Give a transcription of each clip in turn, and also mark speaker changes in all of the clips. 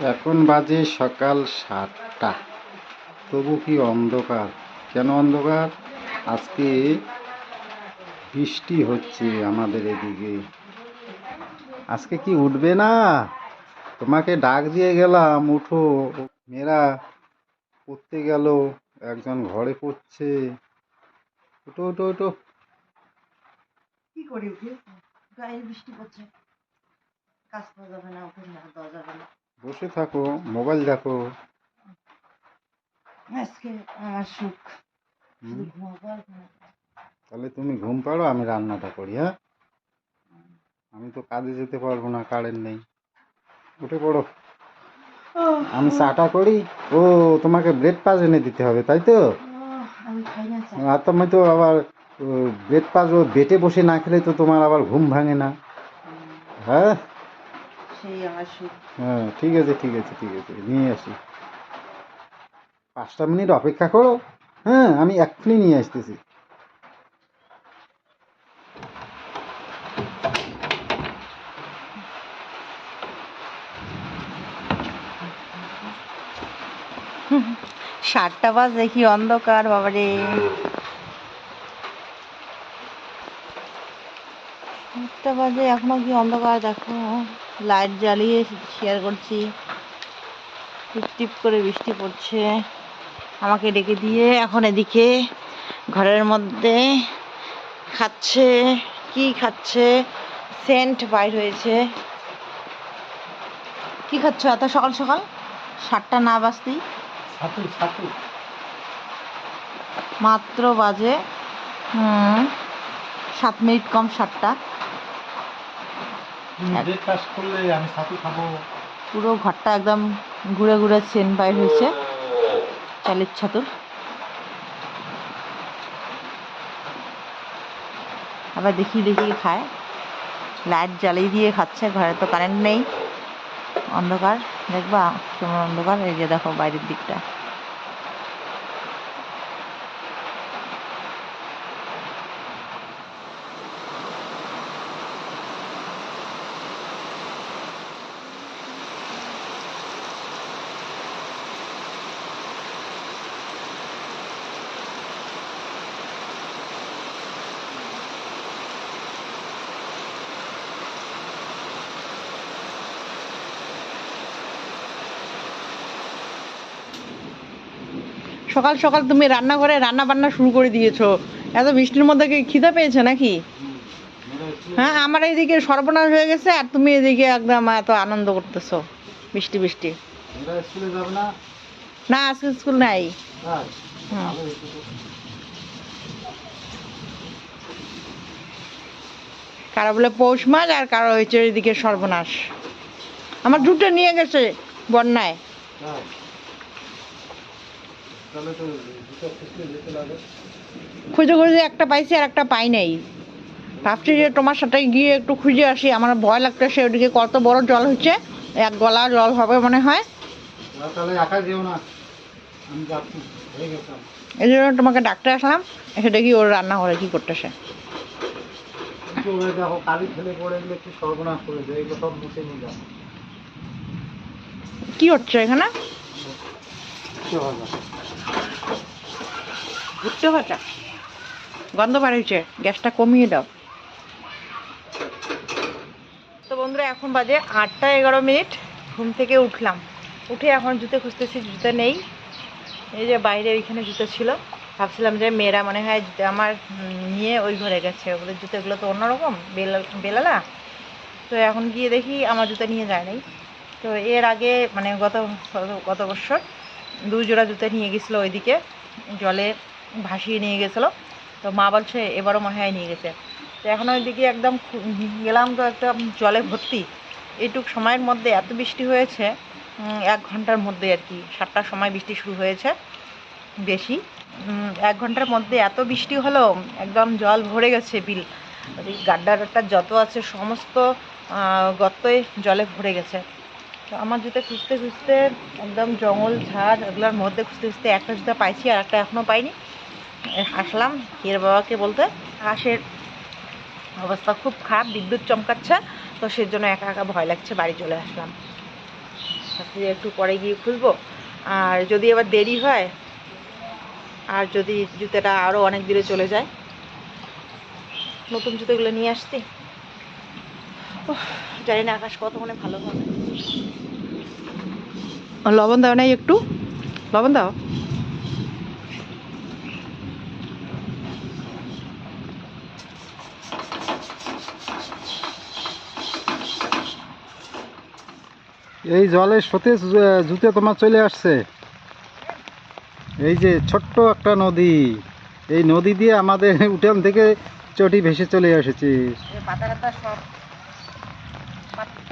Speaker 1: এখন বাজে সকাল সাতটা। তবু কি অন্ধকার? কেন অন্ধকার? আজকে বৃষ্টি হচ্ছে আমাদের এদিকে। আজকে কি উঠবে না? তোমাকে ডাক দিয়ে গেলাম, উঠো। মেয়েরা পড়তে গেল, একজন ঘরে পড়ছে। উঠো উঠো উঠো।
Speaker 2: কি করি উঠে? গায়ে বৃষ্টি পড়ছে। কাজ করা যাবে না, উঠে না না
Speaker 1: বসে থাকো মোবাইল দেখো।
Speaker 2: আজকে আমার সুখ।
Speaker 1: তাহলে তুমি ঘুম পাড়ো আমি রান্নাটা করি হ্যাঁ? আমি তো কাজে যেতে পারব না কারেন্ট নেই। উঠে পড়ো। আমি চাটা করি। ও তোমাকে ব্রেকফাস্ট এনে দিতে হবে তাই তো? আর তুমি তো আবার ব্রেকফাস্ট ও বেটে বসে না খেলে তো তোমার আবার ঘুম ভাঙে না। হ্যাঁ?
Speaker 2: আমার
Speaker 1: হ্যাঁ ঠিক আছে ঠিক আছে ঠিক আছে নিয়ে আসি। পাঁচটা মিনিট অপেক্ষা করো। হ্যাঁ আমি এক্ষুনি নিয়ে আসতেছি।
Speaker 2: সাতটা বাজ দেখি অন্ধকার বাবারে। সাতটা বাজে এখনও কি অন্ধকার দেখো। লাইট জ্বালিয়ে শেয়ার করছি। টিপ টিপ করে বৃষ্টি পড়ছে। আমাকে ডেকে দিয়ে এখন এদিকে ঘরের মধ্যে খাচ্ছে। কি খাচ্ছে? সেন্ট বাইর হয়েছে। কি খাচ্ছ এত সকাল সকাল? সাতটা না বাজতেই? মাত্র বাজে হুম সাত মিনিট কম সাতটা।
Speaker 1: ব্রেকফাস্ট করলে আমি ছাতু খাব।
Speaker 2: পুরো ঘরটা একদম ঘুরে ঘুরে সেন বাইর হয়েছে। চালের ছাতুর। আবার দেখি দেখি খায়। লাইট জ্বালিয়ে দিয়ে খাচ্ছে ঘরে তো কারেন্ট নেই। অন্ধকার। দেখবা কেমন অন্ধকার। এই যে দেখো বাইরের দিকটা। সকাল সকাল তুমি রান্নাঘরে রান্না বান্না শুরু করে দিয়েছ। এত বৃষ্টির মধ্যে কি খিদে পেয়েছে নাকি? হ্যাঁ আমার এইদিকে সর্বনাশ হয়ে গেছে আর তুমি এদিকে একদম এত আনন্দ করতেছো। বৃষ্টি বৃষ্টি।
Speaker 1: না?
Speaker 2: আজকে স্কুল নাই।
Speaker 1: হ্যাঁ।
Speaker 2: কারও বলে পৌষ মাস আর কারও হয়েছে এদিকে সর্বনাশ। আমার দুটো নিয়ে গেছে বন্যায়
Speaker 1: তাই? তাহলে তো দুটো খুঁজলে যেতে লাগে
Speaker 2: খুঁজে খুঁজে একটা পাইছি আর একটা পাই নাই। ভাবছি যে তোমার সাথে গিয়ে একটু খুঁজে আসি আমার ভয় লাগতেছে ওদিকে কত বড় জল হচ্ছে এক গলা জল হবে মনে হয়। এই জন্য তোমাকে ডাকতে আসলাম এসে দেখি ওর রান্না করে কি করতেছে।
Speaker 1: কি
Speaker 2: হচ্ছে এখানে? ঘুরতে ভাজা গন্ধ বাড়িয়েছে গ্যাসটা কমিয়ে দাও। তো বন্ধুরা, এখন বাজে আটটা এগারো মিনিট, ঘুম থেকে উঠলাম। উঠে এখন জুতো খুঁজতেছি, জুতো নেই। এই যে বাইরে ওইখানে জুতো ছিল। ভাবছিলাম যে মেয়েরা মনে হয় আমার নিয়ে ওই ঘরে গেছে। ওদের জুতোগুলো তো অন্যরকম, বেলা, বেলালা। তো এখন গিয়ে দেখি আমার জুতো নিয়ে যায় নাই। তো এর আগে মানে গত গত বছর দুই জোড়া জুতো নিয়ে গেছিল ওইদিকে, জলে ভাসিয়ে নিয়ে গেছিল। তো মা বলছে, এবারও মনে হয় নিয়ে গেছে। তো এখন ওইদিকে একদম গেলাম তো একটা জলে ভর্তি। এইটুক সময়ের মধ্যে এত বৃষ্টি হয়েছে এক ঘণ্টার মধ্যে আর কি, সাতটার সময় বৃষ্টি শুরু হয়েছে, বেশি। এক ঘণ্টার মধ্যে এত বৃষ্টি হলো, একদম জল ভরে গেছে বিল। ওই গাড্ডাটা যত আছে, সমস্ত গর্তই জলে ভরে গেছে। তো আমার জুতো খুঁজতে খুঁজতে একদম জঙ্গল, ঝাড় এগুলোর মধ্যে খুঁজতে খুঁজতে একটা জুতো পাইছি আর একটা এখনও পাইনি। আসলাম হির বাবাকে বলতে। আকাশের অবস্থা খুব খারাপ, বিদ্যুৎ চমকাচ্ছে, তো সেই জন্য একা একা ভয় লাগছে, বাড়ি চলে আসলাম। ভাবছি একটু পরে গিয়ে খুলবো আর যদি এবার দেরি হয়, আর যদি জুতোটা আরও অনেক দূরে চলে যায়, নতুন জুতোগুলো নিয়ে আসছি। জানি না আকাশ কতক্ষণে ভালো হবে। লবণ দাও নাই একটু। লবণ দাও।
Speaker 1: এই জলের সতেজ জুতে তোমার চলে আসছে। এই যে ছোট্ট একটা নদী এই নদী দিয়ে আমাদের উঠান থেকে চটি ভেসে চলে এসেছে।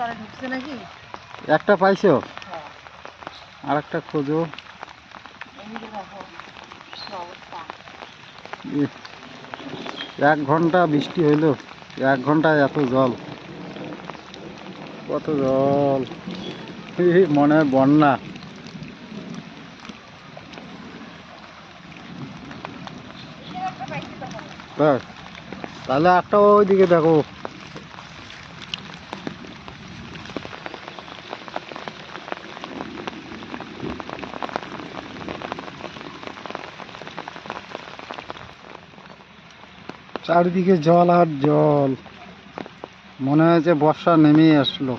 Speaker 2: চলে ঢুকছে নাকি?
Speaker 1: একটা পাইছো? আর একটা খোঁজো এক ঘণ্টা বৃষ্টি হইল। এক ঘন্টায় এত জল। কত জল। মনে হয় বন্যা? তাহলে একটা ওইদিকে দেখো। চারিদিকে জল আর জল। মনে হয়েছে বর্ষা নেমেই আসলো।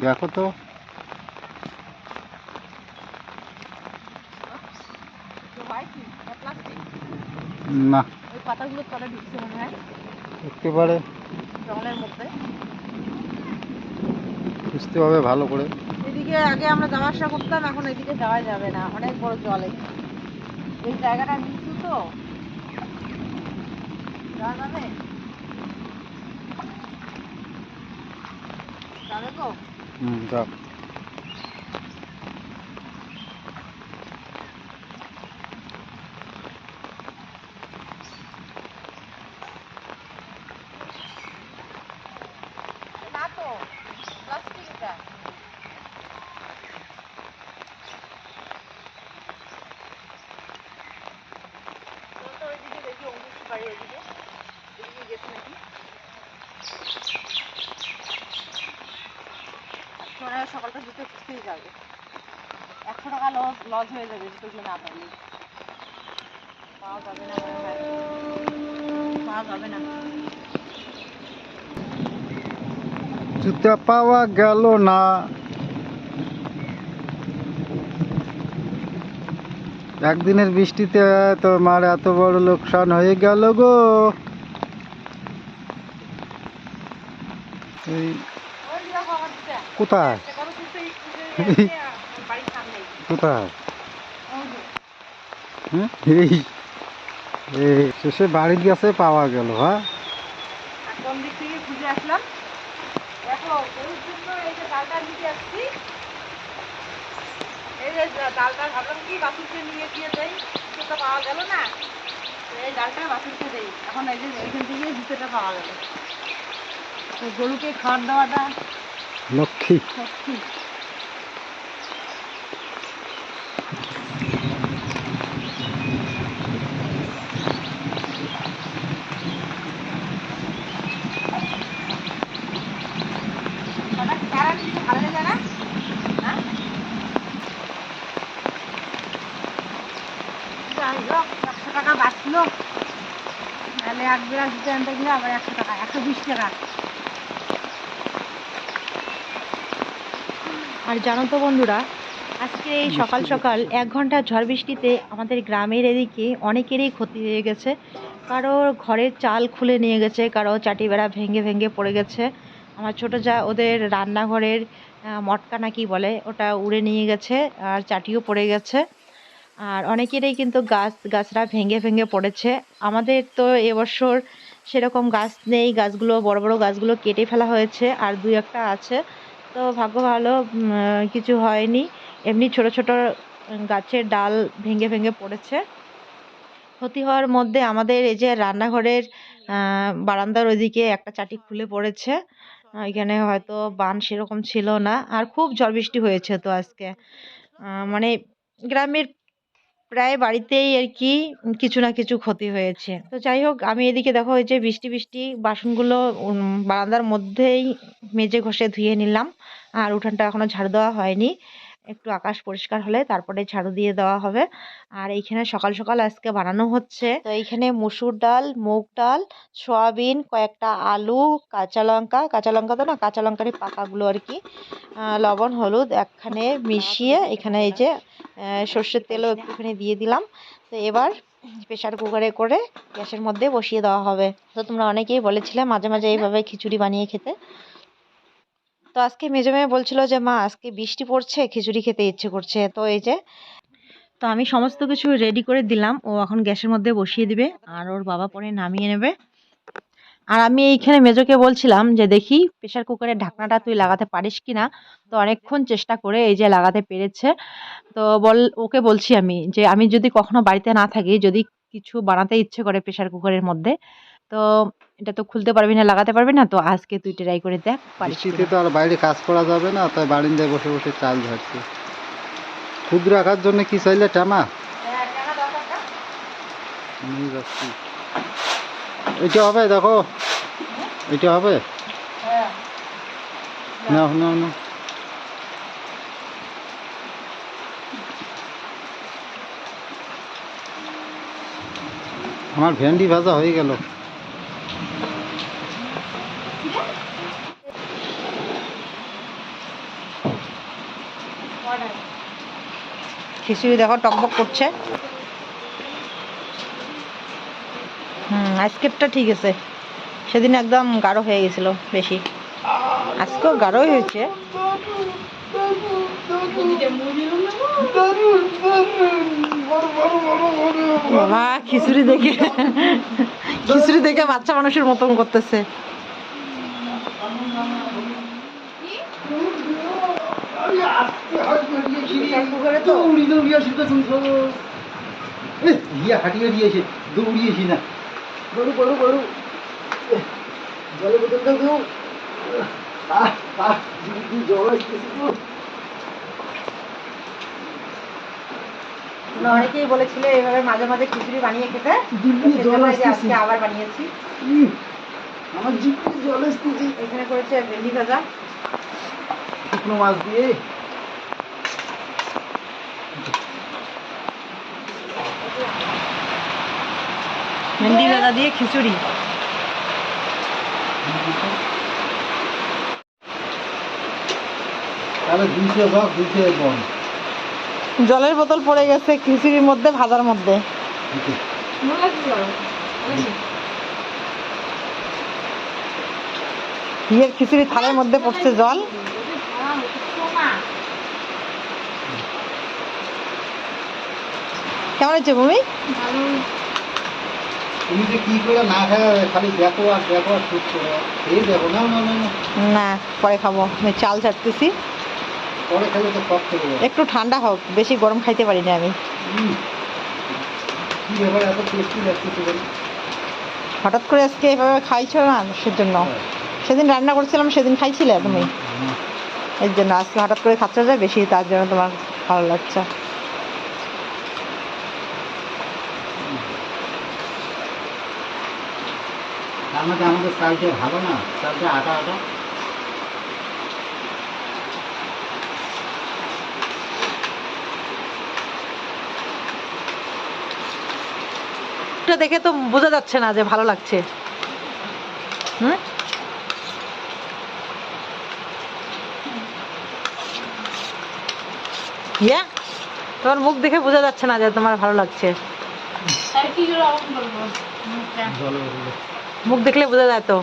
Speaker 1: দেখো তো। না।
Speaker 2: পাতাগুলো তলে ঢুকছে মনে হয়।
Speaker 1: একেবারে
Speaker 2: জঙ্গলের মধ্যে।
Speaker 1: বুঝতে হবে ভালো করে।
Speaker 2: এদিকে আগে আমরা যাওয়া আসা করতাম এখন এদিকে যাওয়া যাবে না। অনেক বড় জল এই জায়গাটা নিচু তো। যাওয়া যাবে? যাবে তো?
Speaker 1: হুম যাও
Speaker 2: না তো প্লাস্টিক এটা চলো তো ওইদিকে দেখি বাড়ি ওইদিকে এদিকে গেছে নাকি? মনে হয় সকালটা জুতো খুঁজতেই যাবে। একশো টাকা লস লস হয়ে যাবে জুতোগুলো না পারলে পাওয়া যাবে না পাওয়া যাবে না।
Speaker 1: জুতা পাওয়া গেল না। একদিনের বৃষ্টিতে তোমার এত বড় লোকসান হয়ে গেল গো। এই, কোথায়?
Speaker 2: এই
Speaker 1: কোথায়? হ্যাঁ? এই এই, শেষে বাড়ির কাছে পাওয়া গেল হ্যাঁ?
Speaker 2: দিক খুঁজে আসলাম? দেখো ওই জন্য এই যে নিতে আসছি। এই যে ডালটা ভাবলাম কি বাসুরকে নিয়ে গিয়ে দেই জুতোটা পাওয়া গেল না। এই ডালটা বাসুরকে দেই। এখন এই যে এইখান থেকে জুতোটা পাওয়া গেল। তো গরুকে খাওয়ার দেওয়াটা
Speaker 1: লক্ষ্মী।
Speaker 2: সত্যি হঠাৎ কারা কিছু ভালো লাগে না হ্যাঁ যাই হোক একশো টাকা বাঁচলো তাহলে এক বেলা জুতো আনতে গেলে আবার একশো টাকা একশো বিশ টাকা। আর জানো তো বন্ধুরা আজকে এই সকাল সকাল এক ঘণ্টা ঝড় বৃষ্টিতে আমাদের গ্রামের এদিকে অনেকেরই ক্ষতি হয়ে গেছে। কারোর ঘরের চাল খুলে নিয়ে গেছে কারও চাটি বেড়া ভেঙে ভেঙে পড়ে গেছে। আমার ছোটো যা ওদের রান্নাঘরের মটকা নাকি বলে ওটা উড়ে নিয়ে গেছে আর চাটিও পড়ে গেছে। আর অনেকেরই কিন্তু গাছ, গাছরা ভেঙে ভেঙে পড়েছে। আমাদের তো এবছর সেরকম গাছ নেই। গাছগুলো, বড় বড় গাছগুলো কেটে ফেলা হয়েছে আর দুই একটা আছে। তো ভাগ্য ভালো কিছু হয়নি। এমনি ছোট ছোট গাছের ডাল ভেঙে ভেঙে পড়েছে। ক্ষতি হওয়ার মধ্যে আমাদের এই যে রান্নাঘরের বারান্দার ওইদিকে একটা চাটি খুলে পড়েছে। এখানে হয়তো বান সেরকম ছিল না। আর খুব ঝড় বৃষ্টি হয়েছে তো আজকে। মানে গ্রামের প্রায় বাড়িতেই আর কি কিছু না কিছু ক্ষতি হয়েছে। তো যাই হোক, আমি এদিকে দেখো ওই যে বৃষ্টি বৃষ্টি বাসনগুলো বারান্দার মধ্যেই মেজে ঘষে ধুয়ে নিলাম। আর উঠানটা এখনও ঝাড়ু দেওয়া হয়নি। একটু আকাশ পরিষ্কার হলে তারপরে ঝাড়ু দিয়ে দেওয়া হবে। আর এইখানে সকাল সকাল আজকে বানানো হচ্ছে। তো এইখানে মুসুর ডাল, মুগ ডাল, সয়াবিন, কয়েকটা আলু, কাঁচা লঙ্কা। কাঁচা লঙ্কা তো না, কাঁচা লঙ্কারই পাকাগুলো আর কি। লবণ, হলুদ একখানে মিশিয়ে এখানে এই যে সর্ষের তেলও একটুখানি দিয়ে দিলাম। তো এবার প্রেশার কুকারে করে গ্যাসের মধ্যে বসিয়ে দেওয়া হবে। তো তোমরা অনেকেই বলেছিলে মাঝে মাঝে এইভাবে খিচুড়ি বানিয়ে খেতে। তো আজকে মেজো মেয়ে বলছিল যে, মা, আজকে বৃষ্টি পড়ছে, খিচুড়ি খেতে ইচ্ছে করছে। তো এই যে তো আমি সমস্ত কিছু রেডি করে দিলাম। ও এখন গ্যাসের মধ্যে বসিয়ে দিবে আর ওর বাবা পরে নামিয়ে নেবে। আর আমি এইখানে মেজোকে বলছিলাম যে, দেখি প্রেশার কুকারের ঢাকনাটা তুই লাগাতে পারিস কি না তো অনেকক্ষণ চেষ্টা করে এই যে লাগাতে পেরেছে। তো বল, ওকে বলছি আমি যে, আমি যদি কখনো বাড়িতে না থাকি, যদি কিছু বানাতে ইচ্ছে করে প্রেশার কুকারের মধ্যে তো এটা তো খুলতে পারবি না লাগাতে পারবি না তো আজকে তুই ট্রাই করে দেখ পারিস
Speaker 1: তো আর বাইরে কাজ করা যাবে না তাই বারিন্দায় বসে বসে চাল ঝাড়ছে। খুদ রাখার জন্য কি চাইলে নিয়ে যাচ্ছি। এটা হবে দেখো। এটা হবে? নাও নাও নাও আমার ভেন্ডি ভাজা হয়ে গেল।
Speaker 2: খিচুড়ি দেখো, টকবক করছে। হুম আজকেরটা ঠিক আছে। সেদিন একদম গাঢ় হয়ে গেছিল বেশি। আজকেও গাঢ়ই হয়েছে। বাবা, খিচুড়ি দেখে খিচুড়ি দেখে বাচ্চা মানুষের মতন করতেছে।
Speaker 1: ইয়া হাঁটিয়ে দিয়েছে দৌড়িয়েছি না। গরু গরু গরু। জলের বোতলটা দেও আহ আহ জল আসতেছে তো।
Speaker 2: অনেকেই বলেছিলে এইভাবে মাঝে মাঝে খিচুড়ি বানিয়ে খেতে। আজকে আবার বানিয়েছি।
Speaker 1: আমার জিভে জল
Speaker 2: এখানে করেছে ভেন্ডি ভাজা।
Speaker 1: শুকনো মাছ দিয়ে
Speaker 2: ভেন্ডি ভাজা দিয়ে খিচুড়ি। জলের বোতল পড়ে গেছে খিচুড়ির মধ্যে ভাজার মধ্যে। বিয়ের খিচুড়ি থালের মধ্যে পড়ছে জল। কেমন হচ্ছে ভূমি?
Speaker 1: তুমি যে কি করে না খায় খালি দেখো আর দেখো আর শুট করো এই দেখো না না না না
Speaker 2: না পরে খাব। আমি চাল ছাড়তেছি।
Speaker 1: পরে খেলে তো সব চলে
Speaker 2: একটু ঠান্ডা হোক বেশি গরম খাইতে পারি না আমি।
Speaker 1: কি ব্যাপার এত টেস্টি লাগতেছে
Speaker 2: হঠাৎ করে আজকে এভাবে খাইছো না সেজন্য সেদিন রান্না করছিলাম সেদিন খাইছিলে তুমি। এর জন্য আজকে হঠাৎ করে খাচ্ছ যে বেশি তার জন্য তোমার ভালো লাগছে।
Speaker 1: মধ্যে আমাদের চালটা ভালো না? চালটা আটা আটা?
Speaker 2: দেখে তো বোঝা যাচ্ছে না যে ভালো লাগছে। হুম? ইয়া তোমার মুখ দেখে বোঝা যাচ্ছে না যে তোমার ভালো লাগছে। মুখ দেখলে বোঝা যায় তো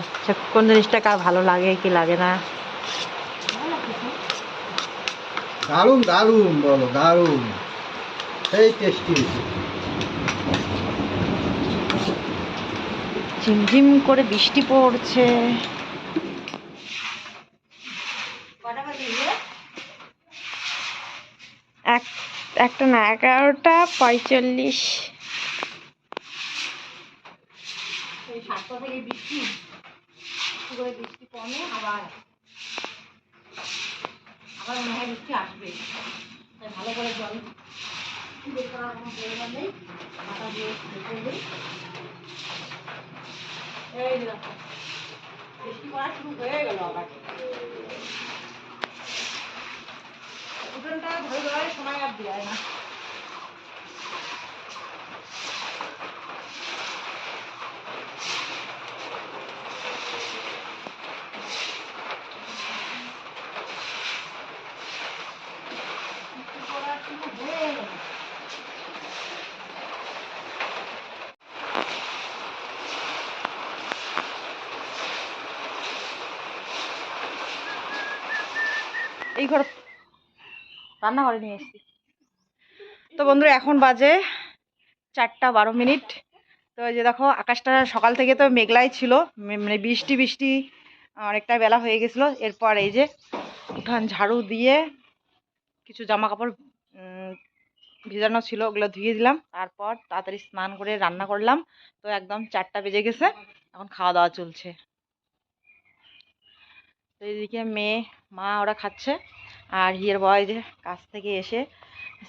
Speaker 2: কোন জিনিসটা কার ভালো লাগে কি লাগে না।
Speaker 1: দারুণ দারুণ বলো দারুণ। সেই টেস্টি
Speaker 2: ঝিমঝিম করে বৃষ্টি পড়ছে।
Speaker 3: এক একটা না এগারোটা পঁয়তাল্লিশ।
Speaker 2: একটু করে বৃষ্টি কমে, আবার আবার মনে হয় বৃষ্টি আসবে। তাই ভালো করে জল বৃষ্টি সময় আর দেয় না। রান্নাঘরে নিয়ে এসেছি। তো বন্ধুরা, এখন বাজে চারটা বারো মিনিট। তো যে দেখো, আকাশটা সকাল থেকে তো মেঘলাই ছিল মানে বৃষ্টি বৃষ্টি অনেকটা বেলা হয়ে গেছিল। এরপর এই যে উঠান ঝাড়ু দিয়ে কিছু জামা কাপড় ভিজানো ছিল, ওগুলো ধুয়ে দিলাম। তারপর তাড়াতাড়ি স্নান করে রান্না করলাম। তো একদম চারটা বেজে গেছে, এখন খাওয়া দাওয়া চলছে। তো এইদিকে মেয়ে, মা ওরা খাচ্ছে। আর হিয়ের বয় কাছ থেকে এসে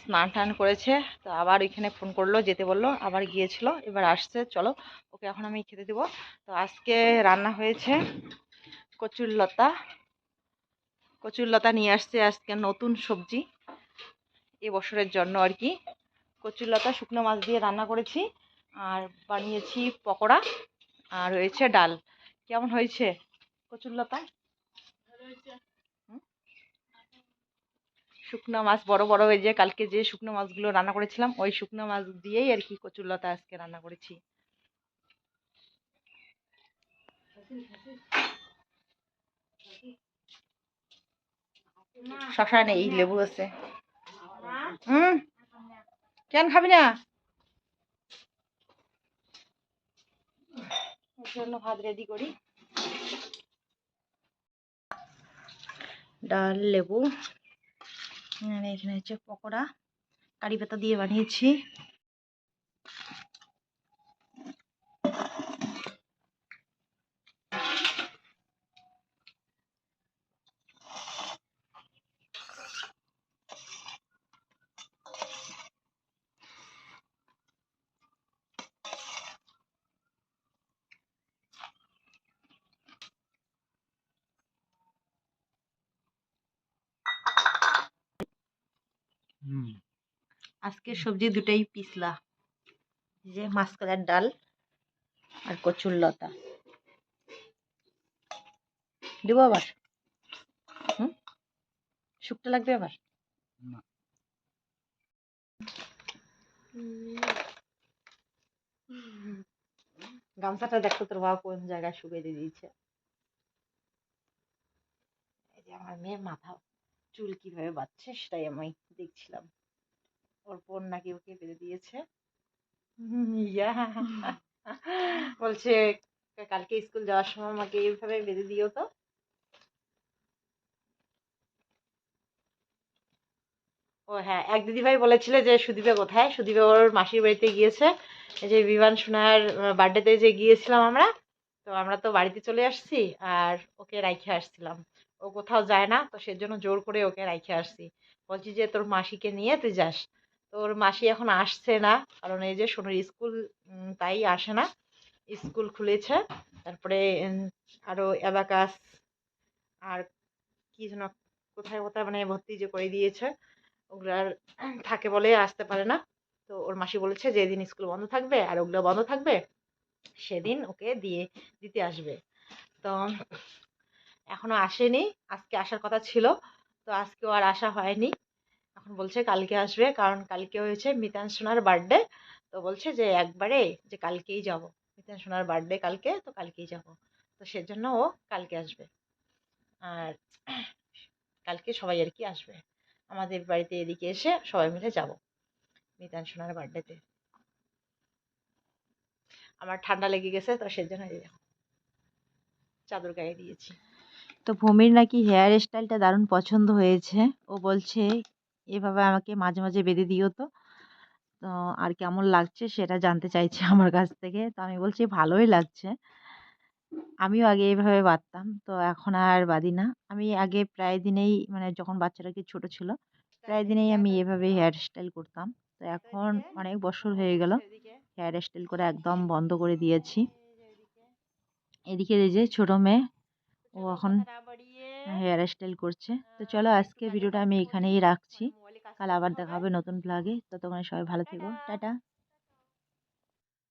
Speaker 2: স্নান টান করেছে, তো আবার ওইখানে ফোন করল, যেতে বলল, আবার গিয়েছিল, এবার আসছে, চলো, ওকে এখন আমি খেতে দেবো। তো আজকে রান্না হয়েছে কচুর লতা। কচুর লতা নিয়ে আসছে আজকে নতুন সবজি এ বছরের জন্য আর কি। কচুর লতা, শুকনো মাছ দিয়ে রান্না করেছি, আর বানিয়েছি পকোড়া, আর হয়েছে ডাল। কেমন হয়েছে কচুর লতা? শুকনো মাছ, বড় বড় ওই যে কালকে যে শুকনো মাছগুলো রান্না করেছিলাম, ওই শুকনো মাছ দিয়েই আর কি কচুরলতা আজকে রান্না করেছি। শশা নেই লেবু আছে। হুম, কেন খাবি না? ভাত রেডি করি। ডাল, লেবু। আর এখানে হচ্ছে পকোড়া কারি পাতা দিয়ে বানিয়েছি
Speaker 1: হুম
Speaker 2: আজকে সবজি দুটাই পিছলা। যে মাছ কালার ডাল আর কচুর লতা। দেবো আবার? হুম? শুকটা লাগবে আবার? গামছাটা দেখো তোর বাবা কোন জায়গায় শুকিয়ে দিয়ে দিয়েছে। আমার মেয়ের মাথা চুল কীভাবে বাঁধছে সেটাই আমি দেখছিলাম। ওর বোন নাকি ওকে বেঁধে দিয়েছে। বলছে, কালকে স্কুল যাওয়ার সময় আমাকে এইভাবে বেঁধে দিও তো। ও হ্যাঁ এক দিদিভাই বলেছিল যে, সুদীপে কোথায়? সুদীপে ওর মাসির বাড়িতে গিয়েছে। যে বিমান সোনার বার্থডেতে যে গিয়েছিলাম আমরা, তো আমরা তো বাড়িতে চলে আসছি আর ওকে রাইখে আসছিলাম। ও কোথাও যায় না, তো সেজন্য জোর করে ওকে রাইখে আসছি। বলছি যে, তোর মাসিকে নিয়ে তুই যাস। তোর মাসি এখন আসছে না। কারণ এই যে সোনুর স্কুল তাই আসে না। স্কুল খুলেছে। তারপরে উম, আরও অ্যাবাকাস আর কি যেন কোথায় কোথায় মানে ভর্তি যে করে দিয়েছে ওগুলো আর থাকে বলে আসতে পারে না। তো ওর মাসি বলেছে যেদিন স্কুল বন্ধ থাকবে আর ওগুলো বন্ধ থাকবে সেদিন ওকে দিয়ে দিতে আসবে। তো এখনও আসেনি। আজকে আসার কথা ছিল। তো আজকেও আর আসা হয়নি। এখন বলছে কালকে আসবে, কারণ কালকে হয়েছে মিতান সোনার বার্থডে তো বলছে যে একবারে যে কালকেই যাব। মিতান সোনার বার্থডে কালকে, তো কালকেই যাব। তো সেজন্য ও কালকে আসবে। আর কালকে সবাই আর কি আসবে। আমাদের বাড়িতে এদিকে এসে সবাই মিলে যাব মিতান সোনার বার্থডেতে আমার ঠান্ডা লেগে গেছে, তো সেজন্য চাদর গায়ে দিয়েছি। তো ভূমির নাকি হেয়ার স্টাইলটা দারুণ পছন্দ হয়েছে। ও বলছে এভাবে আমাকে মাঝে মাঝে বেঁধে দিও তো। তো আর কেমন লাগছে সেটা জানতে চাইছে আমার কাছ থেকে। তো আমি বলছি ভালোই লাগছে। আমিও আগে এইভাবে বাঁধতাম। তো এখন আর বাঁধি না। আমি আগে প্রায় দিনেই মানে যখন বাচ্চাটা কি ছোটো ছিল প্রায় দিনেই আমি এভাবে হেয়ার স্টাইল করতাম। তো এখন অনেক বছর হয়ে গেল। হেয়ার স্টাইল করে একদম বন্ধ করে দিয়েছি। এদিকে? এই যে ছোটো মেয়ে ও এখন হেয়ার স্টাইল করছে। তো চলো আজকে ভিডিওটা আমি এখানেই রাখছি। কাল আবার দেখা হবে নতুন ব্লগে ততক্ষণে সবাই ভালো থেকো। টাটা।